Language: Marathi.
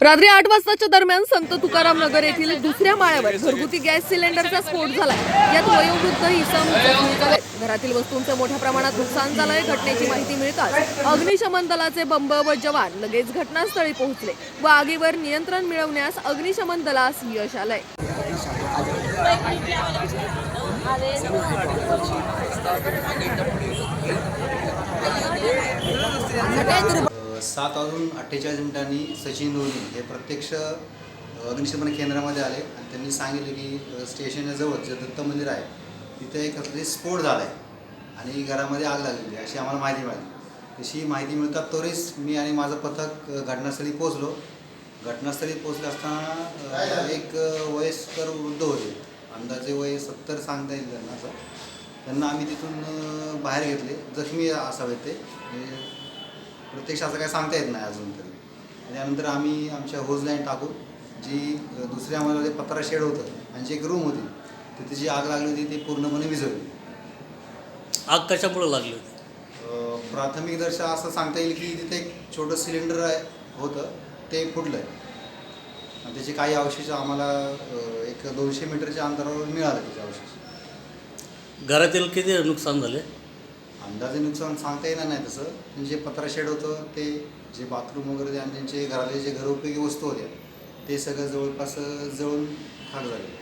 रात्री आठ वाजताच्या दरम्यान संत तुकाराम नगर येथील दुसऱ्या माळ्यावर घरगुती गॅस सिलेंडरचा स्फोट झालाय यात वयोवृद्ध इसम जखमी झाले घरातील वस्तूंचं मोठ्या प्रमाणात नुकसान झालंय. घटनेची माहिती मिळताच अग्निशमन दलाचे बंब व जवान लगेच घटनास्थळी पोहोचले व आगीवर नियंत्रण मिळवण्यास अग्निशमन दलास यश आलंय. सात वाजून अठ्ठेचाळीस मिनिटांनी सचिन धोनी हे प्रत्यक्ष अग्निशमन केंद्रामध्ये आले आणि त्यांनी सांगितले की स्टेशनच्या जवळ जे दत्त मंदिर आहे तिथे एक कसली स्फोट झाला आहे आणि घरामध्ये आग लागलेली आहे अशी आम्हाला माहिती मिळाली. तशी माहिती मिळतात तरीच मी आणि माझं पथक घटनास्थळी पोचलो घटनास्थळी पोहोचले असताना एक वयस्कर वृद्ध होते. अंदाजे वय सत्तर सांगता येईल त्यांना असं. त्यांना आम्ही तिथून बाहेर घेतले. जखमी असावेत ते. म्हणजे प्रत्यक्ष असं काय सांगता येत नाही अजून तरी. त्यानंतर आम्ही आमच्या होज लाईन टाकून जी दुसऱ्या मजल्यामध्ये पत्रा शेड होतं आणि जी एक रूम होती तिथे जी आग लागली होती ती पूर्णपणे विझवली. आग कशामुळे लागली होती? प्राथमिक दर्शा असं सांगता येईल की तिथे एक छोटं सिलेंडर आहे होतं ते फुटलं आहे आणि त्याचे काही अवशेष आम्हाला एक दोनशे मीटरच्या अंतरावर मिळालं त्याचे अवशेष. घरातील किती नुकसान झाले? अंदाजे नुकसान सांगता येणार नाही तसं. पण जे पत्रा शेड होतं ते जे बाथरूम वगैरे आणि त्यांचे घरातले जे घरोपयोगी वस्तू होत्या ते सगळं जवळपास जळून खाक झाले.